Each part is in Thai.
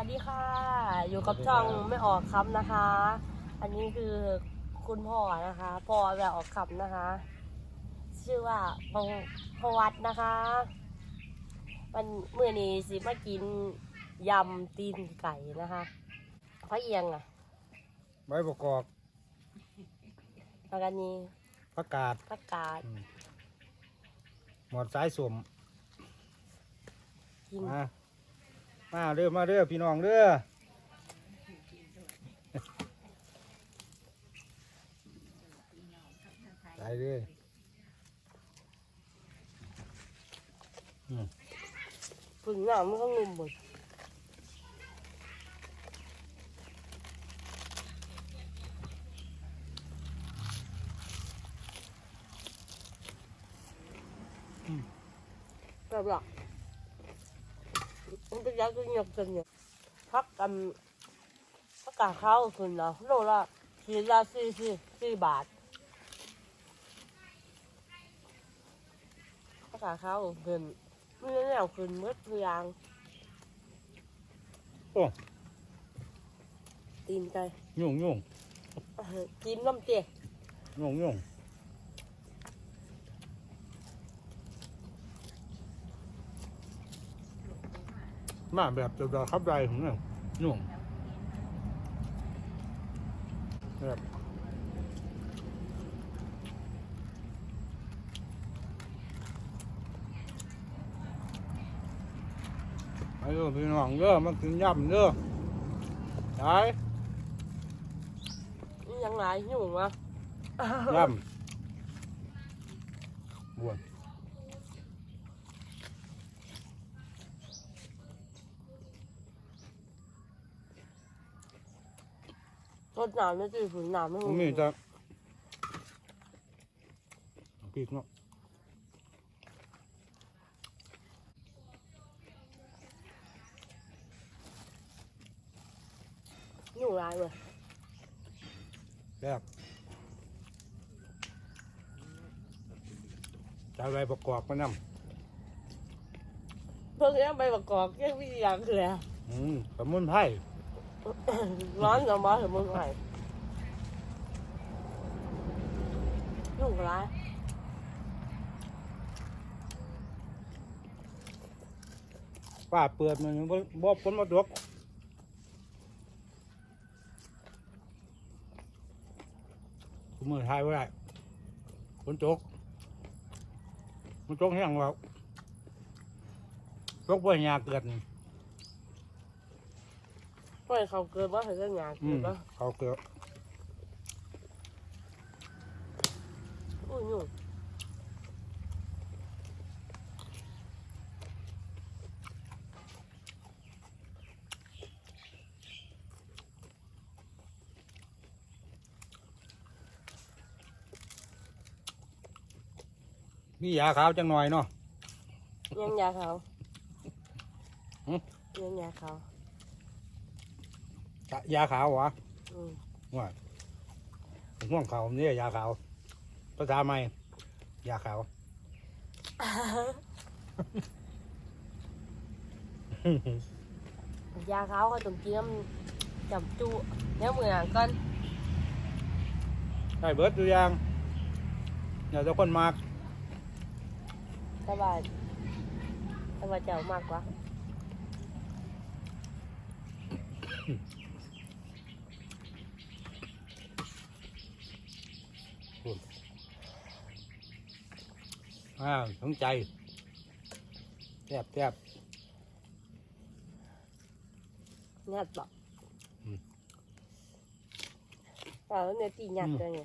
วัสดีค่ะ อยู่กับช่องไม่ออกคำนะคะ อันนี้คือคุณพ่อนะคะ พ่อแบบออกคำนะคะ ชื่อว่าพงพวัดนะคะ วันเมื่อนี้สิมากินยำตีนไก่นะคะพระเอียงอะใบประกอบแล้วกันนี้ประกาศผักกาดอืมหมอดสายสวมกิน มา มาเด้อมาเด้อพี่น้องเด้อไปเด้อพึ่งหน้ามันก็งุมหมดแบบหรอก มันเป็นยาตัวหยกตัวหยกพักกันพักกาข้าวขึ้นนะโลละขีดละสี่สี่สี่บาทพักกาข้าวขึ้นไม่ได้แนวขึ้นเมื่อเพียงโอ้ตีนไก่ยุ่งยุ่งจิ้มน้ำเจี๊ยยุ่งยุ่ง มาแบบจะจะขับไรของเนี่ยยุ่งแบบไอ้เด้อพี่น้องเด้อมากินยำเด้อได้นี่ยังไงอยู่วะยำบวน ดน้ำไม่ตื่นฝืนน้ำไม่มันมีจะพริกเนาะอยู่ไรเว้ยแซ่บจะเอาอะไรประกอบมานเพิ่งยังไปประกอบแค่วิทยาคือแล้วำอืมสมุนไพร ร้อนจะมาถึงมึงไงอยู่ไรป้าเปิดมันบ่บ่ฝนมาตกคุมือทายไว้ได้ฝนตกมันตกแห้งแล้วตกบ่ยาเกิดนี่ ปล่อยเขาเกินว่าถึงงานอืเกิมนปะเขาเกิดอุ้ยอยู่มียาขาวจังหน่อยเนาะ ยังยาเขาหึ ยังยาเขา ยาขาววะอืมว่าห่วงเขาเนี่ยยาขาวภาษาใหม่ยาขาว ยาเขาเขาต้องกินน้ำจับจุเนี่ยมือหนังก่อนได้เบิร์ดตัวอย่างอย่าจะคนมากสบายสบายเจ้ามากกว่า อ่าสนใจแทบแทบงัดบอกอืมเปล่าแล้วเนี่ยตีงัดเลยไง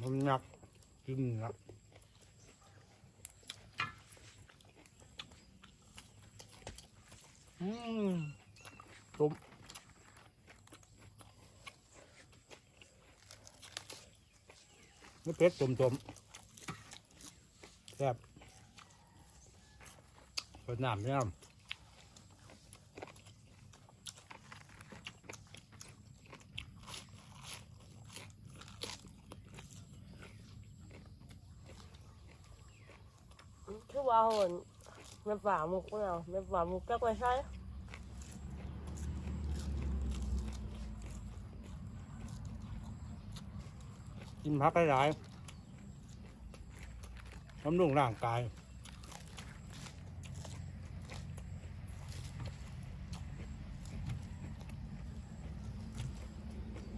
มันหนักกินหนักอืมต้ม นี่เป็ดต้มต้มแซ่บเปิดน้ำเนี่ยคือว่าหนเม็ดฝามุกไม่เอาเม็ดฝามุกก็ไปใช้ กินพักหลายๆบำรุงร่างกาย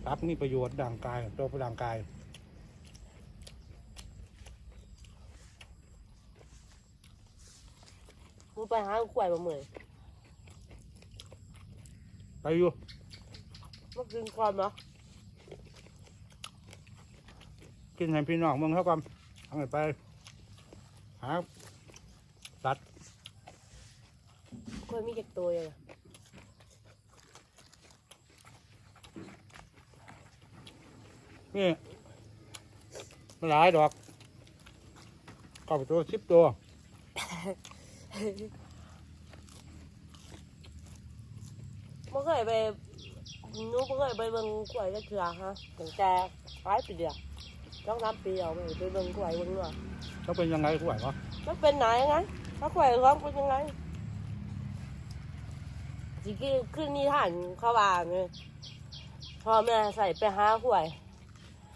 ครับมีประโยชน์ร่างกายตัวร่างกายมึงไปหากล้วยมาเหมือนไปอยู่มากินความเหรอ กินให้พี่น้องเมืองเท่ากันเอาไปไปหาสัตว์กล้วยมีเจ็ดตัวเลยนี่มันหลายดอกก็ไปตัวสิบตัวไม่เคยไปหนูไม่เคยไปเบิ่งกล้วยจะเถื่อฮะตั้งแต่หลายปีเดียว ต้องสามปีเอาไปไปเบิ่งกล้วยเบิ่งว่าต้องเป็นยังไงกล้วยเหรอมันเป็นไหนไงถ้ากล้วยร้องเป็นยังไงสิกี้ขึ้นนิทานเขาว่าไงพ่อแม่ใส่ไปหากล้วย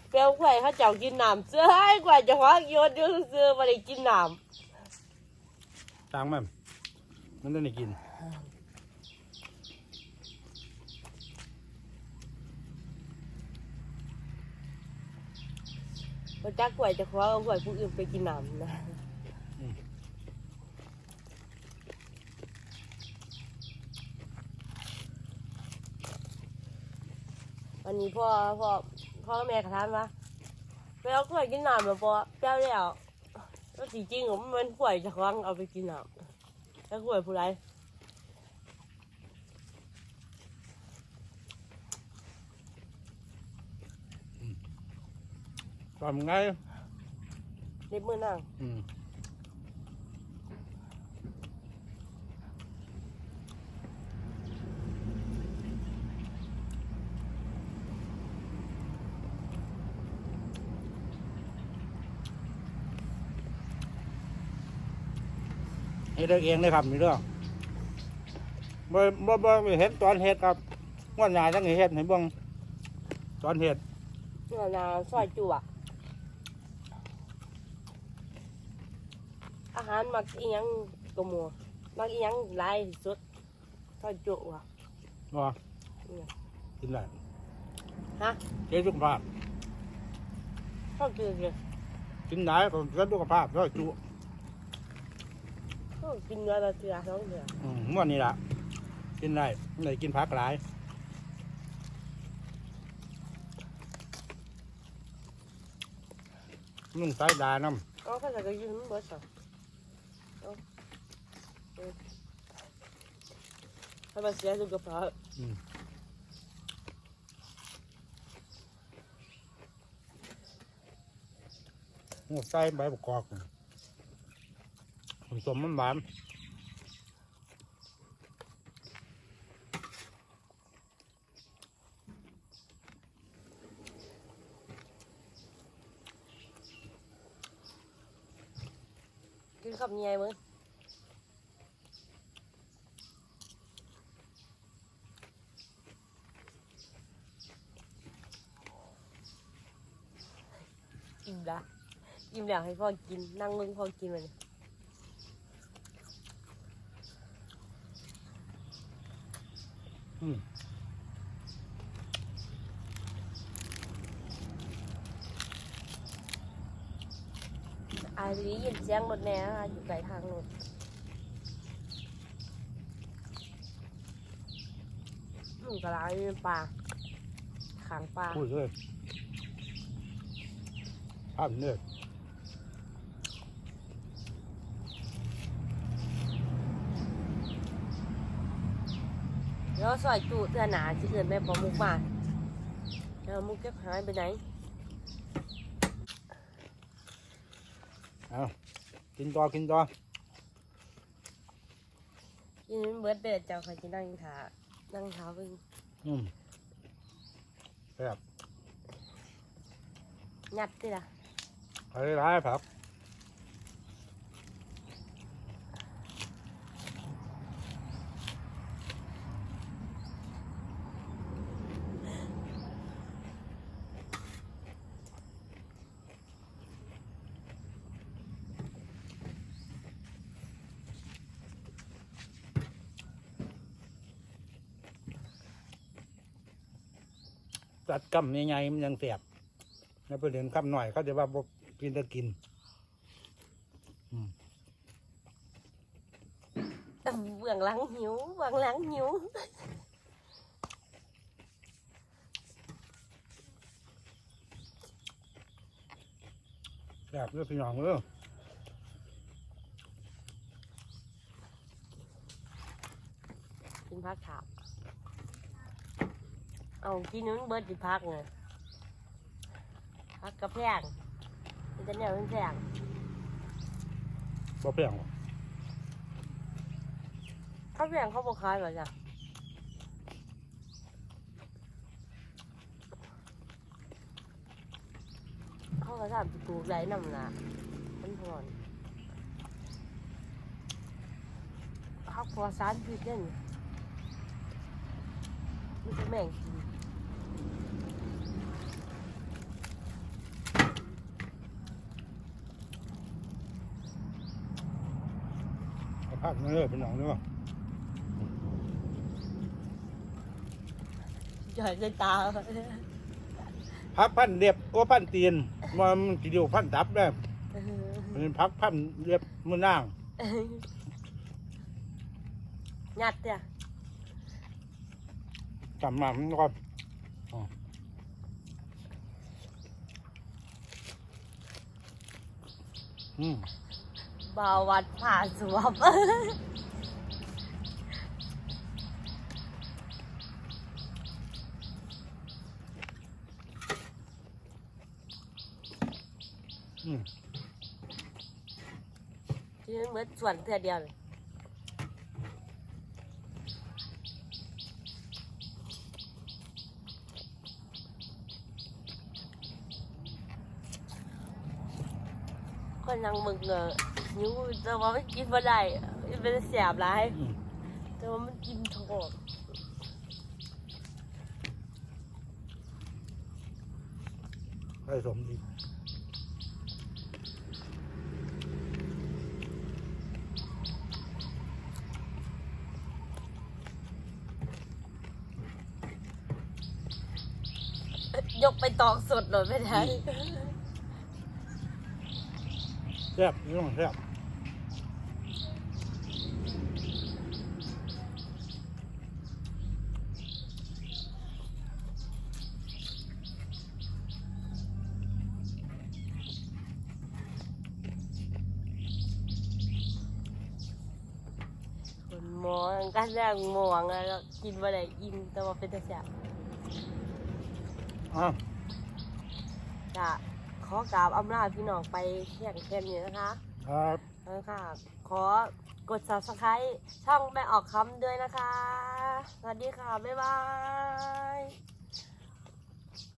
เปลวกล้วยเขาเจ้ากินน้ำเสื้อให้กล้วยจะคว้าโยนอยู่เสื้อไม่ได้กินน้ต่างมันมันได้กินำมันจักกล้วยจะคว้าเอากล้วยผู้อื่นไปกินน้ำนะวันนี้พ่อพ่อพ่อแม่กระทานว่าไปเอากล้วยกินน้ำมาพอเปรี้ยวแล้วแล้วจริงผมมันกล้วยจะคว้างเอาไปกินน้ำแล้วกล้วยผู้ไร ทำไงเล็บมือนั่งอืมเฮ็ดเองเลยครับนี่เรื่องบ่บ่บ่เห็นตอนเฮ็ดครับว่าหนาจังเฮ็ดให้เบิ่งตอนเฮ็ดนี่นาซอยจุอ อาหารมักอีหยังกระมัวมักอีหยังหลายที่สุดซอยจุอะบ่อืมกินได้ฮะเจ๊สุขภาพชอบกินเลยกินได้ก็เจ๊สุขภาพก็จุชอบกินเนื้อละเทือสองเทืออืมม่วนนี่ล่ะกินได้ไม่ได้กินผักหลายนุ่งสายดาน้เอาข้าวใส่กระยืนเบิดสองเอาเออ ให้มาเสียสุขภาพำอืม หัวใส่ใบประกอบผสมมันหวาน กินขับเนยมึงอิ่มละอิ่มแล้วให้พ่อกิน นั่งมึงพ่อกินมันอืม อายได้ยินเสียงรถแน่นะคะอยู่ไกลทางรถอืมกระไรเป็นปลาขางปลาพูดเลยภาพเนื้อแล้วซอยจูเตือนหนาที่อื่นแม่ปอมุกมาแล้วมุกจะหายไปไหน เอากินต่อกินต่อกินเบิร์ดเดือดเจ้าใครจะนั่งขานั่งเท้าเพิ่งอืมแบบงัดดิล่ะ ไปร้ายครั ตัดกำใหญ่ๆมันยังเสียบแล้วไปเรียนคำหน่อยเขาจะว่าบ่กินจะกินอืมเบื้องหลังหิวเบื้องหลังหิวแบบเลือพี่น้องเออกินพักถาบ เอากินนู้นเบิร์ดสิพักไงพักกระแพงมันจะแนวเป็นแพงบ่เพียงหรอกข้าวแพงเขาบอกขายเหรอจ๊ะเขาก็ทำปลูกไรน้ำละมันพอนเขาพอสารพิษเนี่ยนี่มันจะแม่งกินาพักมาเลยพี่น้องเด้อจ่อยใจตาพักพันเรียบโอ้พันตีนมันกินอยู่พันดับได้มันพักพันเรียบมือนางงัดจ้ะจำมามันก็อ๋ออืม บาวัดผ่าสวบอืมที่เหมือนส่วนเท่าเดียวเลยคนนั่งมึงเงอ หิวแต่ว่ามันกินมาได้มันเป็นแสบร้ายอืมแต่ว่ามันกินโถดให้สมดียกไปตอกสดหน่อยไม่ได้แซ่บนี่ต้องแซ่บคนมองกันแรงมองอะแล้วกินมาได้อิ่มแต่ว่าเป็นแต่แสบอะจะข อกราบอำลาพี่น้องไปเที่ยงแค่นี้นะคะครับแล้วค่ะ ขอกด subscribe ช่องแม่ออกคำด้วยนะคะ สวัสดีค่ะ บ๊ายบาย